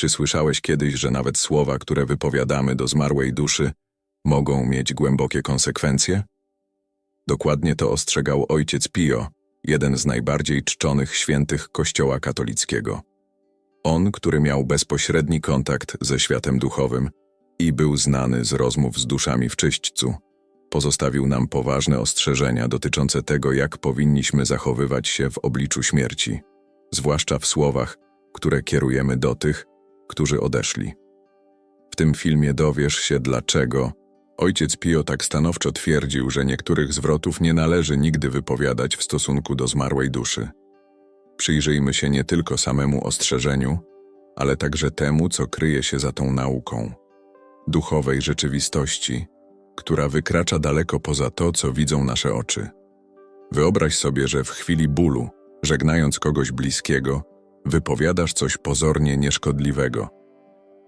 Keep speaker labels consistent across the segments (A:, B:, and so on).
A: Czy słyszałeś kiedyś, że nawet słowa, które wypowiadamy do zmarłej duszy, mogą mieć głębokie konsekwencje? Dokładnie to ostrzegał ojciec Pio, jeden z najbardziej czczonych świętych Kościoła katolickiego. On, który miał bezpośredni kontakt ze światem duchowym i był znany z rozmów z duszami w czyśćcu, pozostawił nam poważne ostrzeżenia dotyczące tego, jak powinniśmy zachowywać się w obliczu śmierci, zwłaszcza w słowach, które kierujemy do tych, którzy odeszli. W tym filmie dowiesz się, dlaczego ojciec Pio tak stanowczo twierdził, że niektórych zwrotów nie należy nigdy wypowiadać w stosunku do zmarłej duszy. Przyjrzyjmy się nie tylko samemu ostrzeżeniu, ale także temu, co kryje się za tą nauką duchowej rzeczywistości, która wykracza daleko poza to, co widzą nasze oczy. Wyobraź sobie, że w chwili bólu, żegnając kogoś bliskiego, wypowiadasz coś pozornie nieszkodliwego.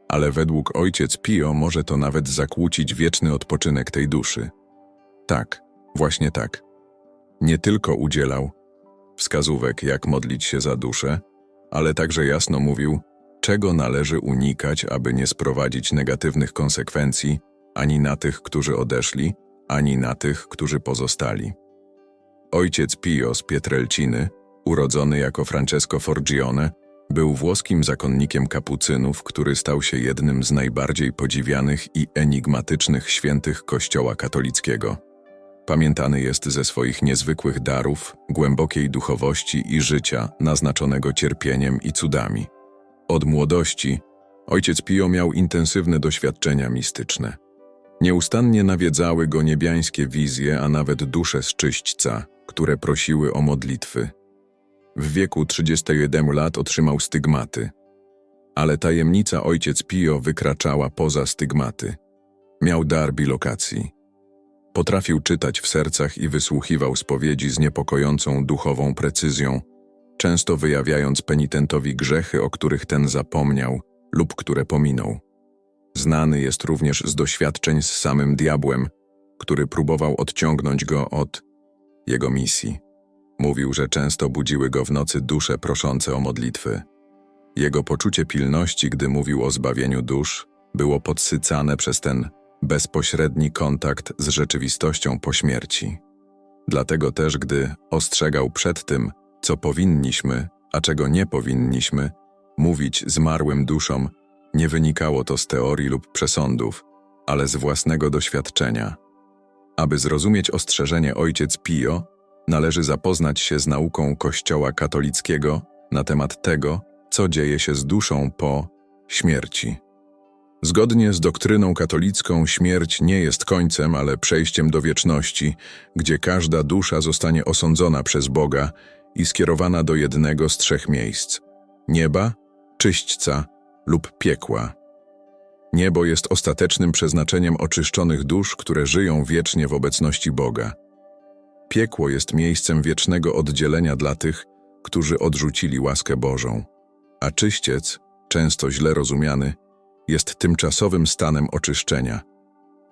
A: Ale według ojciec Pio może to nawet zakłócić wieczny odpoczynek tej duszy. Tak, właśnie tak. Nie tylko udzielał wskazówek, jak modlić się za duszę, ale także jasno mówił, czego należy unikać, aby nie sprowadzić negatywnych konsekwencji ani na tych, którzy odeszli, ani na tych, którzy pozostali. Ojciec Pio z Pietrelciny, urodzony jako Francesco Forgione, był włoskim zakonnikiem kapucynów, który stał się jednym z najbardziej podziwianych i enigmatycznych świętych Kościoła katolickiego. Pamiętany jest ze swoich niezwykłych darów, głębokiej duchowości i życia naznaczonego cierpieniem i cudami. Od młodości ojciec Pio miał intensywne doświadczenia mistyczne. Nieustannie nawiedzały go niebiańskie wizje, a nawet dusze z czyśćca, które prosiły o modlitwy. W wieku 31 lat otrzymał stygmaty. Ale tajemnica ojciec Pio wykraczała poza stygmaty. Miał dar bilokacji. Potrafił czytać w sercach i wysłuchiwał spowiedzi z niepokojącą duchową precyzją, często wyjawiając penitentowi grzechy, o których ten zapomniał lub które pominął. Znany jest również z doświadczeń z samym diabłem, który próbował odciągnąć go od jego misji. Mówił, że często budziły go w nocy dusze proszące o modlitwy. Jego poczucie pilności, gdy mówił o zbawieniu dusz, było podsycane przez ten bezpośredni kontakt z rzeczywistością po śmierci. Dlatego też, gdy ostrzegał przed tym, co powinniśmy, a czego nie powinniśmy, mówić zmarłym duszom, nie wynikało to z teorii lub przesądów, ale z własnego doświadczenia. Aby zrozumieć ostrzeżenie ojciec Pio, należy zapoznać się z nauką Kościoła katolickiego na temat tego, co dzieje się z duszą po śmierci. Zgodnie z doktryną katolicką śmierć nie jest końcem, ale przejściem do wieczności, gdzie każda dusza zostanie osądzona przez Boga i skierowana do jednego z trzech miejsc nieba, czyśćca lub piekła. Niebo jest ostatecznym przeznaczeniem oczyszczonych dusz, które żyją wiecznie w obecności Boga. Piekło jest miejscem wiecznego oddzielenia dla tych, którzy odrzucili łaskę Bożą, a czyściec, często źle rozumiany, jest tymczasowym stanem oczyszczenia.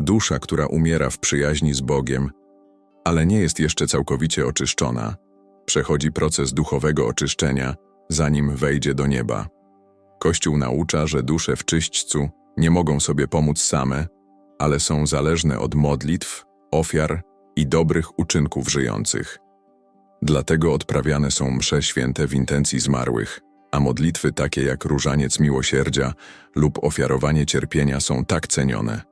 A: Dusza, która umiera w przyjaźni z Bogiem, ale nie jest jeszcze całkowicie oczyszczona, przechodzi proces duchowego oczyszczenia, zanim wejdzie do nieba. Kościół naucza, że dusze w czyśćcu nie mogą sobie pomóc same, ale są zależne od modlitw, ofiar i dobrych uczynków żyjących. Dlatego odprawiane są msze święte w intencji zmarłych, a modlitwy takie jak różaniec miłosierdzia lub ofiarowanie cierpienia są tak cenione.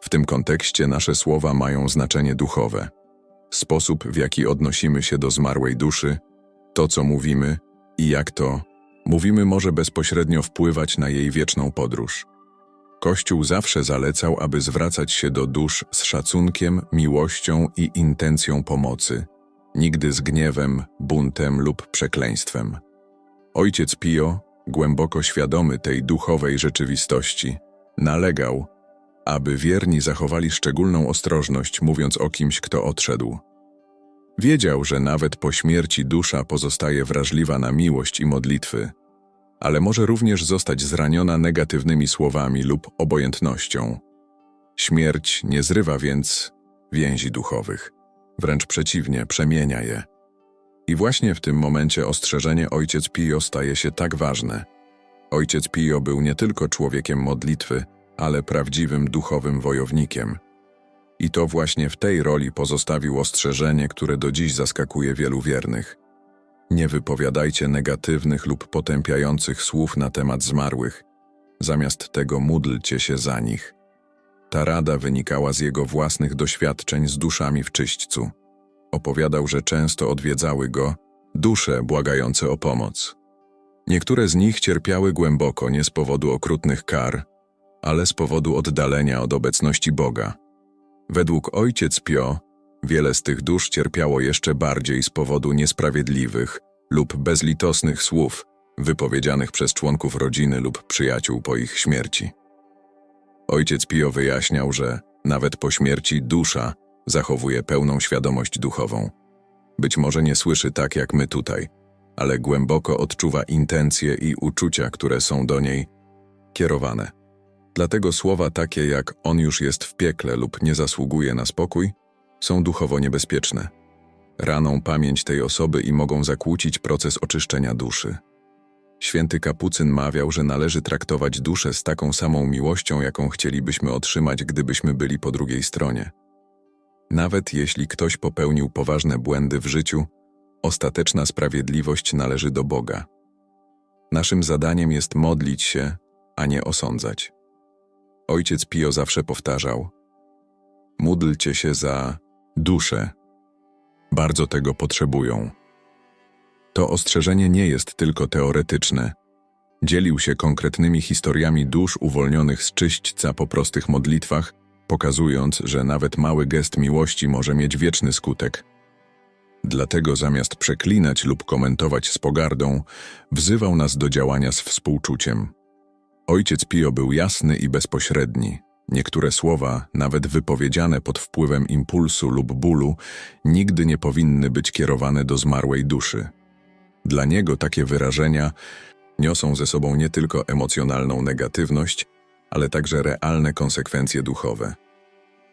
A: W tym kontekście nasze słowa mają znaczenie duchowe. Sposób, w jaki odnosimy się do zmarłej duszy, to co mówimy i jak to mówimy może bezpośrednio wpływać na jej wieczną podróż. Kościół zawsze zalecał, aby zwracać się do dusz z szacunkiem, miłością i intencją pomocy, nigdy z gniewem, buntem lub przekleństwem. Ojciec Pio, głęboko świadomy tej duchowej rzeczywistości, nalegał, aby wierni zachowali szczególną ostrożność, mówiąc o kimś, kto odszedł. Wiedział, że nawet po śmierci dusza pozostaje wrażliwa na miłość i modlitwy, ale może również zostać zraniona negatywnymi słowami lub obojętnością. Śmierć nie zrywa więc więzi duchowych, wręcz przeciwnie, przemienia je. I właśnie w tym momencie ostrzeżenie ojciec Pio staje się tak ważne. Ojciec Pio był nie tylko człowiekiem modlitwy, ale prawdziwym duchowym wojownikiem. I to właśnie w tej roli pozostawił ostrzeżenie, które do dziś zaskakuje wielu wiernych. Nie wypowiadajcie negatywnych lub potępiających słów na temat zmarłych. Zamiast tego módlcie się za nich. Ta rada wynikała z jego własnych doświadczeń z duszami w czyśćcu. Opowiadał, że często odwiedzały go dusze błagające o pomoc. Niektóre z nich cierpiały głęboko nie z powodu okrutnych kar, ale z powodu oddalenia od obecności Boga. Według ojciec Pio, wiele z tych dusz cierpiało jeszcze bardziej z powodu niesprawiedliwych lub bezlitosnych słów wypowiedzianych przez członków rodziny lub przyjaciół po ich śmierci. Ojciec Pio wyjaśniał, że nawet po śmierci dusza zachowuje pełną świadomość duchową. Być może nie słyszy tak jak my tutaj, ale głęboko odczuwa intencje i uczucia, które są do niej kierowane. Dlatego słowa takie jak on już jest w piekle lub nie zasługuje na spokój są duchowo niebezpieczne. Raną pamięć tej osoby i mogą zakłócić proces oczyszczenia duszy. Święty Kapucyn mawiał, że należy traktować duszę z taką samą miłością, jaką chcielibyśmy otrzymać, gdybyśmy byli po drugiej stronie. Nawet jeśli ktoś popełnił poważne błędy w życiu, ostateczna sprawiedliwość należy do Boga. Naszym zadaniem jest modlić się, a nie osądzać. Ojciec Pio zawsze powtarzał: Módlcie się za duszę. Bardzo tego potrzebują. To ostrzeżenie nie jest tylko teoretyczne. Dzielił się konkretnymi historiami dusz uwolnionych z czyśćca po prostych modlitwach, pokazując, że nawet mały gest miłości może mieć wieczny skutek. Dlatego zamiast przeklinać lub komentować z pogardą, wzywał nas do działania z współczuciem. Ojciec Pio był jasny i bezpośredni. Niektóre słowa, nawet wypowiedziane pod wpływem impulsu lub bólu, nigdy nie powinny być kierowane do zmarłej duszy. Dla niego takie wyrażenia niosą ze sobą nie tylko emocjonalną negatywność, ale także realne konsekwencje duchowe.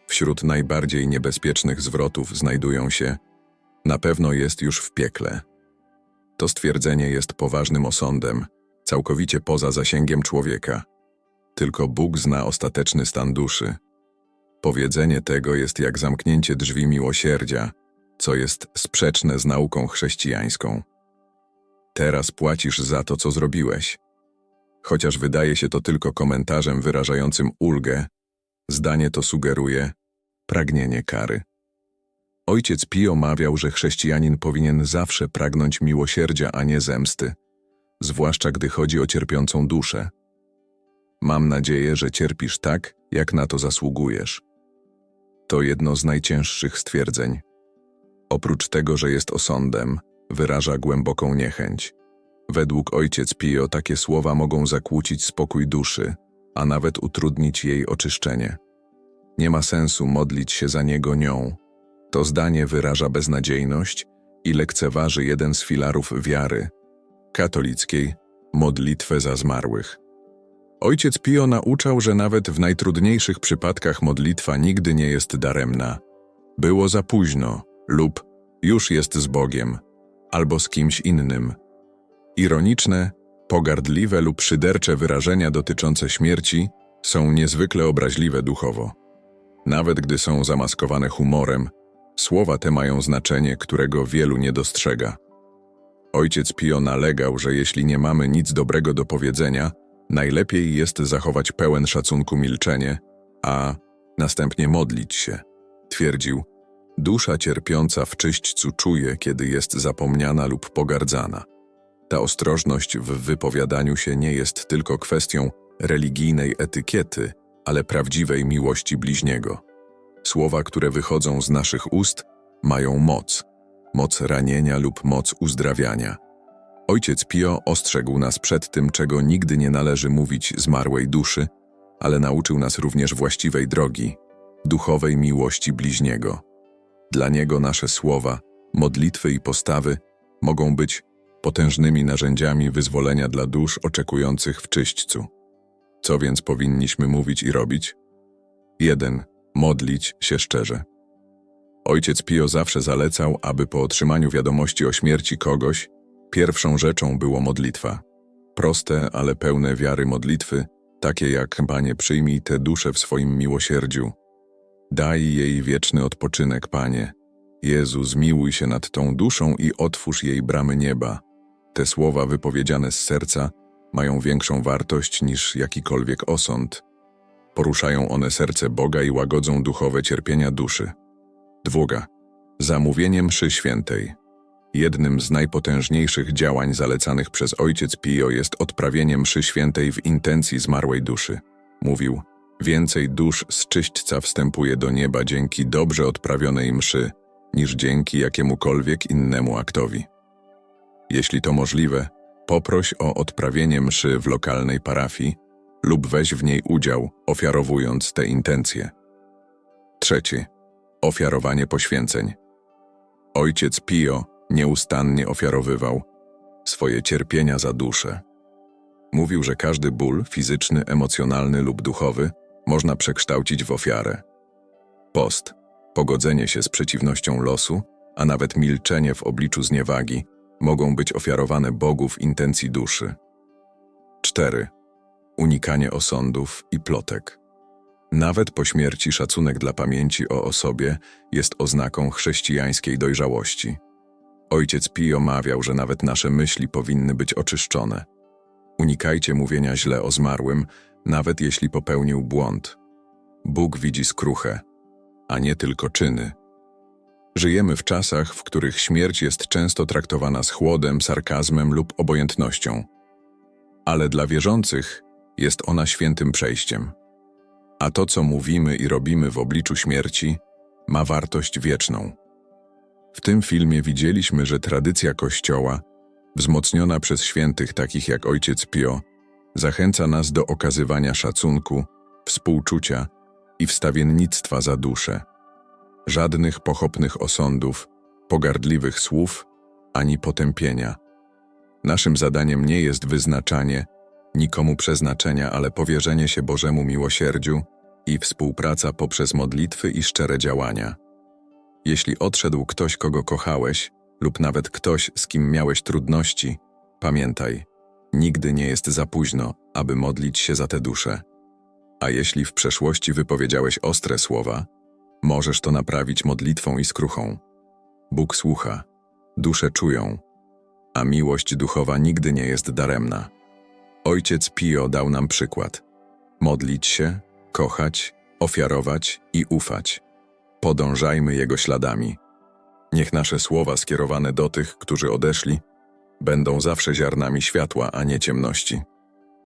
A: Wśród najbardziej niebezpiecznych zwrotów znajdują się na pewno jest już w piekle. To stwierdzenie jest poważnym osądem, całkowicie poza zasięgiem człowieka. Tylko Bóg zna ostateczny stan duszy. Powiedzenie tego jest jak zamknięcie drzwi miłosierdzia, co jest sprzeczne z nauką chrześcijańską. Teraz płacisz za to, co zrobiłeś. Chociaż wydaje się to tylko komentarzem wyrażającym ulgę, zdanie to sugeruje pragnienie kary. Ojciec Pio mawiał, że chrześcijanin powinien zawsze pragnąć miłosierdzia, a nie zemsty, zwłaszcza gdy chodzi o cierpiącą duszę. Mam nadzieję, że cierpisz tak, jak na to zasługujesz. To jedno z najcięższych stwierdzeń. Oprócz tego, że jest osądem, wyraża głęboką niechęć. Według ojciec Pio takie słowa mogą zakłócić spokój duszy, a nawet utrudnić jej oczyszczenie. Nie ma sensu modlić się za niego nią. To zdanie wyraża beznadziejność i lekceważy jeden z filarów wiary katolickiej modlitwę za zmarłych. Ojciec Pio nauczał, że nawet w najtrudniejszych przypadkach modlitwa nigdy nie jest daremna. Było za późno lub już jest z Bogiem albo z kimś innym. Ironiczne, pogardliwe lub szydercze wyrażenia dotyczące śmierci są niezwykle obraźliwe duchowo. Nawet gdy są zamaskowane humorem, słowa te mają znaczenie, którego wielu nie dostrzega. Ojciec Pio nalegał, że jeśli nie mamy nic dobrego do powiedzenia, najlepiej jest zachować pełen szacunku milczenie, a następnie modlić się. Twierdził, dusza cierpiąca w czyśćcu czuje, kiedy jest zapomniana lub pogardzana. Ta ostrożność w wypowiadaniu się nie jest tylko kwestią religijnej etykiety, ale prawdziwej miłości bliźniego. Słowa, które wychodzą z naszych ust, mają moc moc ranienia lub moc uzdrawiania. Ojciec Pio ostrzegł nas przed tym, czego nigdy nie należy mówić zmarłej duszy, ale nauczył nas również właściwej drogi, duchowej miłości bliźniego. Dla niego nasze słowa, modlitwy i postawy mogą być potężnymi narzędziami wyzwolenia dla dusz oczekujących w czyśćcu. Co więc powinniśmy mówić i robić? 1. Modlić się szczerze. Ojciec Pio zawsze zalecał, aby po otrzymaniu wiadomości o śmierci kogoś, pierwszą rzeczą było modlitwa. Proste, ale pełne wiary modlitwy, takie jak Panie przyjmij tę duszę w swoim miłosierdziu. Daj jej wieczny odpoczynek, Panie. Jezu, zmiłuj się nad tą duszą i otwórz jej bramy nieba. Te słowa wypowiedziane z serca mają większą wartość niż jakikolwiek osąd. Poruszają one serce Boga i łagodzą duchowe cierpienia duszy. Dwuga. Zamówienie mszy świętej. Jednym z najpotężniejszych działań zalecanych przez ojciec Pio jest odprawienie mszy świętej w intencji zmarłej duszy. Mówił, więcej dusz z czyśćca wstępuje do nieba dzięki dobrze odprawionej mszy, niż dzięki jakiemukolwiek innemu aktowi. Jeśli to możliwe, poproś o odprawienie mszy w lokalnej parafii lub weź w niej udział, ofiarowując te intencje. Trzeci. Ofiarowanie poświęceń. Ojciec Pio nieustannie ofiarowywał swoje cierpienia za duszę. Mówił, że każdy ból fizyczny, emocjonalny lub duchowy można przekształcić w ofiarę. Post, pogodzenie się z przeciwnością losu, a nawet milczenie w obliczu zniewagi mogą być ofiarowane Bogu w intencji duszy. 4. Unikanie osądów i plotek. Nawet po śmierci szacunek dla pamięci o osobie jest oznaką chrześcijańskiej dojrzałości. Ojciec Pio mawiał, że nawet nasze myśli powinny być oczyszczone. Unikajcie mówienia źle o zmarłym, nawet jeśli popełnił błąd. Bóg widzi skruchę, a nie tylko czyny. Żyjemy w czasach, w których śmierć jest często traktowana z chłodem, sarkazmem lub obojętnością. Ale dla wierzących jest ona świętym przejściem. A to, co mówimy i robimy w obliczu śmierci, ma wartość wieczną. W tym filmie widzieliśmy, że tradycja Kościoła, wzmocniona przez świętych takich jak Ojciec Pio, zachęca nas do okazywania szacunku, współczucia i wstawiennictwa za duszę. Żadnych pochopnych osądów, pogardliwych słów, ani potępienia. Naszym zadaniem nie jest wyznaczanie nikomu przeznaczenia, ale powierzenie się Bożemu miłosierdziu i współpraca poprzez modlitwy i szczere działania. Jeśli odszedł ktoś, kogo kochałeś, lub nawet ktoś, z kim miałeś trudności, pamiętaj, nigdy nie jest za późno, aby modlić się za tę duszę. A jeśli w przeszłości wypowiedziałeś ostre słowa, możesz to naprawić modlitwą i skruchą. Bóg słucha, dusze czują, a miłość duchowa nigdy nie jest daremna. Ojciec Pio dał nam przykład. Modlić się, kochać, ofiarować i ufać. Podążajmy Jego śladami. Niech nasze słowa skierowane do tych, którzy odeszli, będą zawsze ziarnami światła, a nie ciemności.